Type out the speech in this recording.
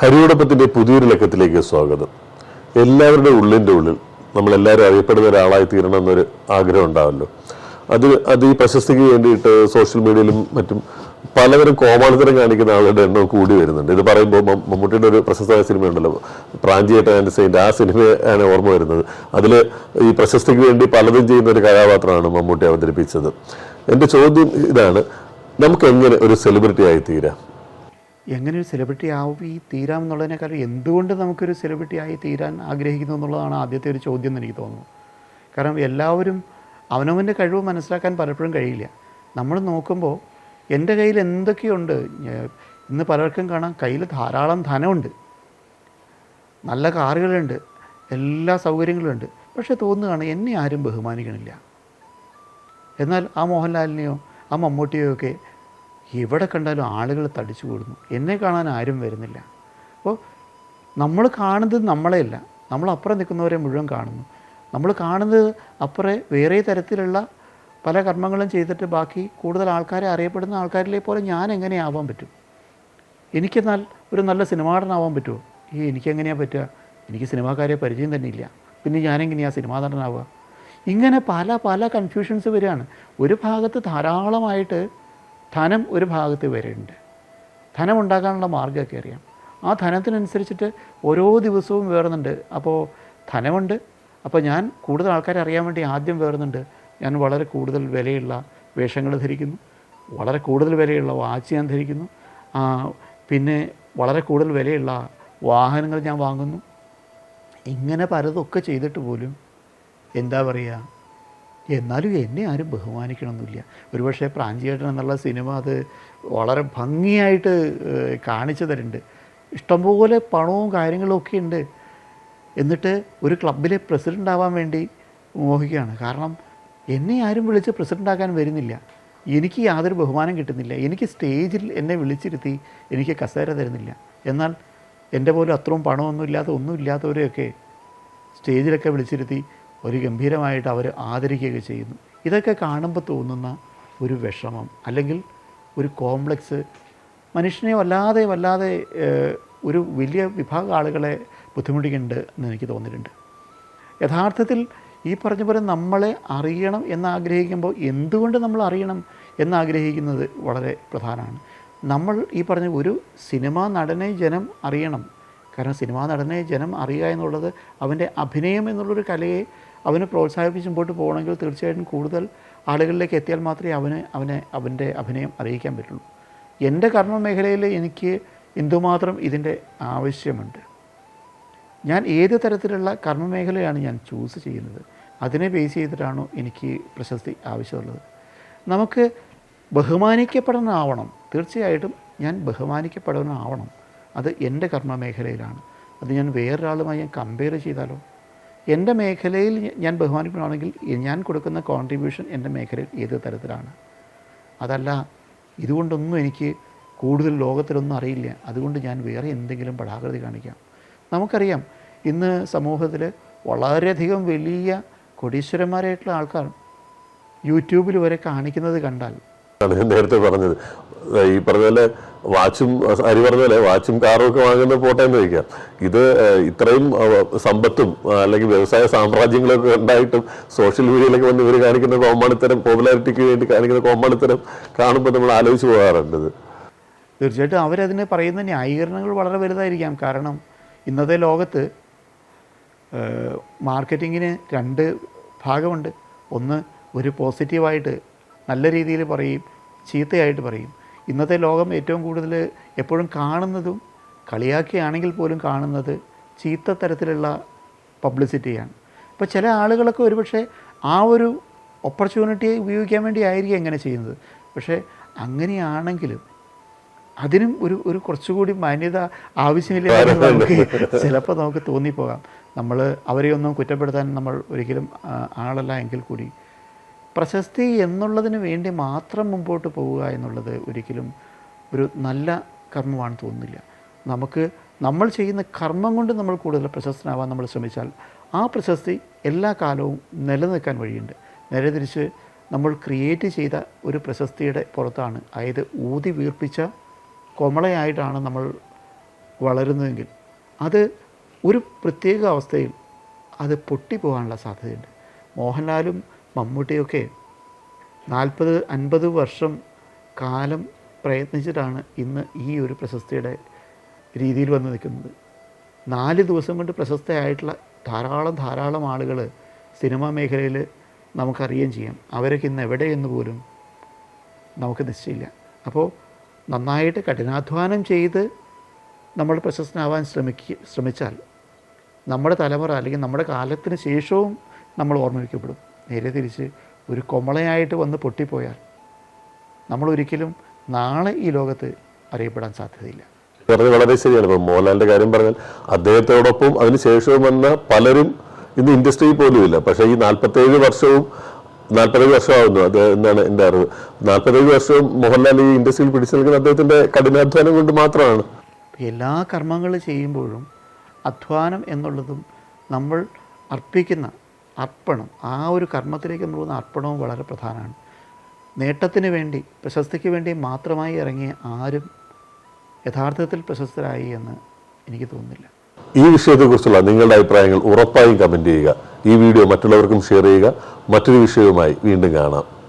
ഹരിയോടൊപ്പത്തിന്റെ പുതിയൊരു ലക്കത്തിലേക്ക് സ്വാഗതം. എല്ലാവരുടെ ഉള്ളിന്റെ ഉള്ളിൽ നമ്മളെല്ലാവരും അറിയപ്പെടുന്ന ഒരാളായി തീരണം എന്നൊരു ആഗ്രഹം ഉണ്ടാവല്ലോ. അത് അത് ഈ പ്രശസ്തിക്ക് വേണ്ടിയിട്ട് സോഷ്യൽ മീഡിയയിലും മറ്റും പലവരും കോമാളിത്തരം കാണിക്കുന്ന ആളുടെ എണ്ണം കൂടി വരുന്നുണ്ട്. ഇത് പറയുമ്പോൾ മമ്മൂട്ടിയുടെ ഒരു പ്രശസ്തമായ സിനിമ ഉണ്ടല്ലോ. പ്രാഞ്ചിയേട്ട ആൻഡ് സെയിന്റ് ആ സിനിമയാണ് ഓർമ്മ വരുന്നത്. അതിൽ ഈ പ്രശസ്തിക്ക് വേണ്ടി പലതും ചെയ്യുന്ന ഒരു കഥാപാത്രമാണ് മമ്മൂട്ടി അവതരിപ്പിച്ചത്. എന്റെ ചോദ്യം ഇതാണ് നമുക്ക് എങ്ങനെ ഒരു സെലിബ്രിറ്റി ആയി തീരാം എങ്ങനെ ഒരു സെലിബ്രിറ്റി ആവി തീരാം എന്നുള്ളതിനേക്കാൾ എന്തുകൊണ്ട് നമുക്കൊരു സെലിബ്രിറ്റി ആയി തീരാൻ ആഗ്രഹിക്കുന്നു എന്നുള്ളതാണ് ആദ്യത്തെ ഒരു ചോദ്യം എന്ന് എനിക്ക് തോന്നുന്നു. കാരണം എല്ലാവരും അവനവന്റെ കഴിവ് മനസ്സിലാക്കാൻ പലപ്പോഴും കഴിയില്ല. നമ്മൾ നോക്കുമ്പോൾ എന്റെ കയ്യിൽ എന്തൊക്കെയുണ്ട്? ഇന്ന് പലർക്കും കാണാം കയ്യിൽ ധാരാളം ധനമുണ്ട്. നല്ല കാറുകളുണ്ട്. എല്ലാ സൗകര്യങ്ങളുണ്ട്. പക്ഷേ തോന്നുകയാണ് എന്നെ ആരും ബഹുമാനിക്കണില്ല. എന്നാൽ ആ മോഹൻലാലിനെയോ ആ മമ്മൂട്ടിയോ ഒക്കെ എവിടെ കണ്ടാലും ആളുകൾ തടിച്ചു കൂടുന്നു. എന്നെ കാണാൻ ആരും വരുന്നില്ല. അപ്പോൾ നമ്മൾ കാണുന്നത് നമ്മളെയല്ല. നമ്മൾ അപ്പുറം നിൽക്കുന്നവരെ മുഴുവൻ കാണുന്നു. നമ്മൾ കാണുന്നത് അപ്പുറേ വേറെ തരത്തിലുള്ള പല കർമ്മങ്ങളും ചെയ്തിട്ട് ബാക്കി കൂടുതൽ ആൾക്കാരെ അറിയപ്പെടുന്ന ആൾക്കാരിലെ പോലെ ഞാൻ എങ്ങനെയാവാൻ പറ്റും? എനിക്കെന്നാൽ ഒരു നല്ല സിനിമാടനാവാൻ പറ്റുമോ? ഈ എനിക്കെങ്ങനെയാണ് പറ്റുക? എനിക്ക് സിനിമാക്കാരെ പരിചയം തന്നെ ഇല്ല. പിന്നെ ഞാനെങ്ങനെയാണ് സിനിമാ നടനാവുക ഇങ്ങനെ പല പല കൺഫ്യൂഷൻസ് വരികയാണ്. ഒരു ഭാഗത്ത് ധാരാളമായിട്ട് ധനം ഒരു ഭാഗത്ത് വരുന്നുണ്ട് ധനം ഉണ്ടാക്കാനുള്ള മാർഗമൊക്കെ അറിയാം. ആ ധനത്തിനനുസരിച്ചിട്ട് ഓരോ ദിവസവും വേറുന്നുണ്ട്. അപ്പോൾ ധനമുണ്ട്. അപ്പോൾ ഞാൻ കൂടുതൽ ആൾക്കാരെ അറിയാൻ വേണ്ടി ആദ്യം വേറുന്നുണ്ട്. ഞാൻ വളരെ കൂടുതൽ വിലയുള്ള വേഷങ്ങൾ ധരിക്കുന്നു. വളരെ കൂടുതൽ വിലയുള്ള വാച്ച് ഞാൻ ധരിക്കുന്നു. പിന്നെ വളരെ കൂടുതൽ വിലയുള്ള വാഹനങ്ങൾ ഞാൻ വാങ്ങുന്നു. ഇങ്ങനെ പലതൊക്കെ ചെയ്തിട്ട് പോലും എന്താ പറയുക എന്നാലും എന്നെ ആരും ബഹുമാനിക്കണമെന്നില്ല ഒരുപക്ഷെ പ്രാഞ്ചിയേട്ടൻ എന്നുള്ള സിനിമ അത് വളരെ ഭംഗിയായിട്ട് കാണിച്ചു തരുന്നുണ്ട്. ഇഷ്ടംപോലെ പണവും കാര്യങ്ങളും ഒക്കെ ഉണ്ട്. എന്നിട്ട് ഒരു ക്ലബിലെ പ്രസിഡന്റ് ആവാൻ വേണ്ടി മോഹിക്കുകയാണ്. കാരണം എന്നെ ആരും വിളിച്ച് പ്രസിഡന്റ് ആക്കാൻ വരുന്നില്ല. എനിക്ക് യാതൊരു ബഹുമാനം കിട്ടുന്നില്ല. എനിക്ക് സ്റ്റേജിൽ എന്നെ വിളിച്ചിരുത്തി എനിക്ക് കസേര തരുന്നില്ല. എന്നാൽ എന്റെ പോലും അത്രയും പണമൊന്നും ഇല്ലാത്ത ഒന്നും സ്റ്റേജിലൊക്കെ വിളിച്ചിരുത്തി ഒരു ഗംഭീരമായിട്ട് അവർ ആദരിക്കുകയൊക്കെ ചെയ്യുന്നു. ഇതൊക്കെ കാണുമ്പോൾ തോന്നുന്ന ഒരു വിഷമം അല്ലെങ്കിൽ ഒരു കോംപ്ലക്സ് മനുഷ്യനെ വല്ലാതെ വല്ലാതെ ഒരു വലിയ വിഭാഗം ആളുകളെ ബുദ്ധിമുട്ടിക്കുന്നുണ്ട് എന്ന് എനിക്ക് തോന്നിയിട്ടുണ്ട്. യഥാർത്ഥത്തിൽ ഈ പറഞ്ഞ പോലെ നമ്മളെ അറിയണം എന്നാഗ്രഹിക്കുമ്പോൾ എന്തുകൊണ്ട് നമ്മൾ അറിയണം എന്നാഗ്രഹിക്കുന്നത് വളരെ പ്രധാനമാണ്. നമ്മൾ ഈ പറഞ്ഞ ഒരു സിനിമാ നടനെ ജനം അറിയണം. കാരണം സിനിമാ നടനെ ജനം അറിയുക എന്നുള്ളത് അവന്റെ അഭിനയം എന്നുള്ളൊരു കലയെ അവന് പ്രോത്സാഹിപ്പിച്ച് മുമ്പോട്ട് പോകണമെങ്കിൽ തീർച്ചയായിട്ടും കൂടുതൽ ആളുകളിലേക്ക് എത്തിയാൽ മാത്രമേ അവന് അവനെ അവന്റെ അഭിനയം അറിയിക്കാൻ പറ്റുള്ളൂ. എന്റെ കർമ്മ മേഖലയിൽ എനിക്ക് എന്തുമാത്രം ഇതിന്റെ ആവശ്യമുണ്ട്? ഞാൻ ഏത് തരത്തിലുള്ള കർമ്മമേഖലയാണ് ഞാൻ ചൂസ് ചെയ്യുന്നത്? അതിനെ ബേസ് ചെയ്തിട്ടാണോ എനിക്ക് പ്രശസ്തി ആവശ്യമുള്ളത്? നമുക്ക് ബഹുമാനിക്കപ്പെടണമാവണം തീർച്ചയായിട്ടും ഞാൻ ബഹുമാനിക്കപ്പെടണമാവണം അത് എന്റെ കർമ്മ മേഖലയിലാണ് അത് ഞാൻ വേറൊരാളുമായി ഞാൻ കമ്പയർ ചെയ്താലോ? എന്റെ മേഖലയിൽ ഞാൻ ബഹുമാനിക്കണമെങ്കിൽ ഞാൻ കൊടുക്കുന്ന കോൺട്രിബ്യൂഷൻ എന്റെ മേഖലയിൽ ഏത് തരത്തിലാണ്? അതല്ല ഇതുകൊണ്ടൊന്നും എനിക്ക് കൂടുതൽ ലോകത്തിലൊന്നും അറിയില്ല. അതുകൊണ്ട് ഞാൻ വേറെ എന്തെങ്കിലും പടാകൃതി കാണിക്കാം. നമുക്കറിയാം ഇന്ന് സമൂഹത്തിൽ വളരെയധികം വലിയ കൊടീശ്വരന്മാരായിട്ടുള്ള ആൾക്കാർ യൂട്യൂബിൽ വരെ കാണിക്കുന്നത് കണ്ടാൽ ആണ് ഞാൻ നേരത്തെ പറഞ്ഞത്. ഈ പറഞ്ഞ പോലെ വാച്ചും അരി പറഞ്ഞ പോലെ വാച്ചും കാറും ഒക്കെ വാങ്ങുന്ന പോട്ടെ എന്ന് വയ്ക്കാം ഇത് ഇത്രയും സമ്പത്തും അല്ലെങ്കിൽ വ്യവസായ സാമ്രാജ്യങ്ങളൊക്കെ ഉണ്ടായിട്ടും സോഷ്യൽ മീഡിയയിലൊക്കെ വന്ന് ഇവർ കാണിക്കുന്ന കോമ്പാളിത്തരം പോപ്പുലാരിറ്റിക്ക് വേണ്ടി കാണിക്കുന്ന കോമ്പാളിത്തരം കാണുമ്പോൾ നമ്മൾ ആലോചിച്ച് പോകാറുണ്ട് ഇത്. തീർച്ചയായിട്ടും അവരതിന് പറയുന്ന ന്യായീകരണങ്ങൾ വളരെ വലുതായിരിക്കാം. കാരണം ഇന്നത്തെ ലോകത്ത് മാർക്കറ്റിങ്ങിന് രണ്ട് ഭാഗമുണ്ട്. ഒന്ന് ഒരു പോസിറ്റീവായിട്ട് നല്ല രീതിയിൽ പറയും ചീത്തയായിട്ട് പറയും. ഇന്നത്തെ ലോകം ഏറ്റവും കൂടുതൽ എപ്പോഴും കാണുന്നതും കളിയാക്കിയാണെങ്കിൽ പോലും കാണുന്നത് ചീത്ത തരത്തിലുള്ള പബ്ലിസിറ്റിയാണ്. അപ്പോൾ ചില ആളുകളൊക്കെ ഒരുപക്ഷെ ആ ഒരു ഓപ്പർച്യൂണിറ്റിയെ ഉപയോഗിക്കാൻ വേണ്ടി ആയിരിക്കും എങ്ങനെ ചെയ്യുന്നത്. പക്ഷേ അങ്ങനെയാണെങ്കിലും അതിനും ഒരു ഒരു കുറച്ചുകൂടി മാന്യത ആവശ്യമില്ല നമുക്ക് ചിലപ്പോൾ നമുക്ക് തോന്നിപ്പോകാം. നമ്മൾ അവരെയൊന്നും കുറ്റപ്പെടുത്താൻ നമ്മൾ ഒരിക്കലും ആളല്ല എങ്കിൽ കൂടി പ്രശസ്തി എന്നുള്ളതിന് വേണ്ടി മാത്രം മുമ്പോട്ട് പോവുക എന്നുള്ളത് ഒരിക്കലും ഒരു നല്ല കർമ്മമാണ് തോന്നുന്നില്ല. നമുക്ക് നമ്മൾ ചെയ്യുന്ന കർമ്മം കൊണ്ട് നമ്മൾ കൂടുതൽ പ്രശസ്തനാവാൻ നമ്മൾ ശ്രമിച്ചാൽ ആ പ്രശസ്തി എല്ലാ കാലവും നിലനിൽക്കാൻ വഴിയുണ്ട്. നേരെ തിരിച്ച് നമ്മൾ ക്രിയേറ്റ് ചെയ്ത ഒരു പ്രശസ്തിയുടെ പുറത്താണ്. അതായത് ഊതി വീർപ്പിച്ച കൊമളയായിട്ടാണ് നമ്മൾ വളരുന്നതെങ്കിൽ അത് ഒരു പ്രത്യേക അവസ്ഥയിൽ അത് പൊട്ടിപ്പോകാനുള്ള സാധ്യതയുണ്ട്. മോഹൻലാലും മമ്മൂട്ടിയൊക്കെ നാൽപ്പത് അൻപത് വർഷം കാലം പ്രയത്നിച്ചിട്ടാണ് ഇന്ന് ഈ ഒരു പ്രശസ്തിയുടെ രീതിയിൽ വന്ന് നിൽക്കുന്നത്. നാല് ദിവസം കൊണ്ട് പ്രശസ്തയായിട്ടുള്ള ധാരാളം ധാരാളം ആളുകൾ സിനിമാ മേഖലയിൽ നമുക്കറിയുകയും ചെയ്യാം. അവരൊക്കെ ഇന്ന് എവിടെയെന്ന് പോലും നമുക്ക് നിശ്ചയില്ല. അപ്പോൾ നന്നായിട്ട് കഠിനാധ്വാനം ചെയ്ത് നമ്മൾ പ്രശസ്തനാവാൻ ശ്രമിക്കുക ശ്രമിച്ചാൽ നമ്മുടെ തലമുറ അല്ലെങ്കിൽ നമ്മുടെ കാലത്തിന് ശേഷവും നമ്മൾ ഓർമ്മിക്കപ്പെടും നേരെ തിരിച്ച് ഒരു കൊമളയായിട്ട് വന്ന് പൊട്ടിപ്പോയാൽ നമ്മൾ ഒരിക്കലും നാളെ ഈ ലോകത്ത് അറിയപ്പെടാൻ സാധ്യതയില്ല. പറഞ്ഞത് വളരെ ശരിയാണ്. ഇപ്പം മോഹൻലാലിന്റെ കാര്യം പറഞ്ഞാൽ അദ്ദേഹത്തോടൊപ്പം അതിനുശേഷവും വന്ന പലരും ഇന്ന് ഇൻഡസ്ട്രിയിൽ പോലും ഇല്ല. പക്ഷേ ഈ നാൽപ്പത്തേഴ് വർഷവും നാൽപ്പത്തേഴ് വർഷമാവുന്നു. അത് എന്നാണ് എന്റെ അറിവ്? നാൽപ്പത്തേഴ് വർഷവും മോഹൻലാൽ ഈ ഇൻഡസ്ട്രിയിൽ പിടിച്ചു നിൽക്കുന്ന അദ്ദേഹത്തിന്റെ കഠിനാധ്വാനം കൊണ്ട് മാത്രമാണ്. എല്ലാ കർമ്മങ്ങൾ ചെയ്യുമ്പോഴും അധ്വാനം എന്നുള്ളതും നമ്മൾ അർപ്പിക്കുന്ന അർപ്പണം ആ ഒരു കർമ്മത്തിലേക്ക് നമ്മൾ പോകുന്ന അർപ്പണവും വളരെ പ്രധാനമാണ്. നേട്ടത്തിന് വേണ്ടി പ്രശസ്തിക്ക് വേണ്ടി മാത്രമായി ഇറങ്ങിയ ആരും യഥാർത്ഥത്തിൽ പ്രശസ്തരായി എന്ന് എനിക്ക് തോന്നുന്നില്ല. ഈ വിഷയത്തെക്കുറിച്ചുള്ള നിങ്ങളുടെ അഭിപ്രായങ്ങൾ ഉറപ്പായും കമന്റ് ചെയ്യുക. ഈ വീഡിയോ മറ്റുള്ളവർക്കും ഷെയർ ചെയ്യുക. മറ്റൊരു വിഷയവുമായി വീണ്ടും കാണാം.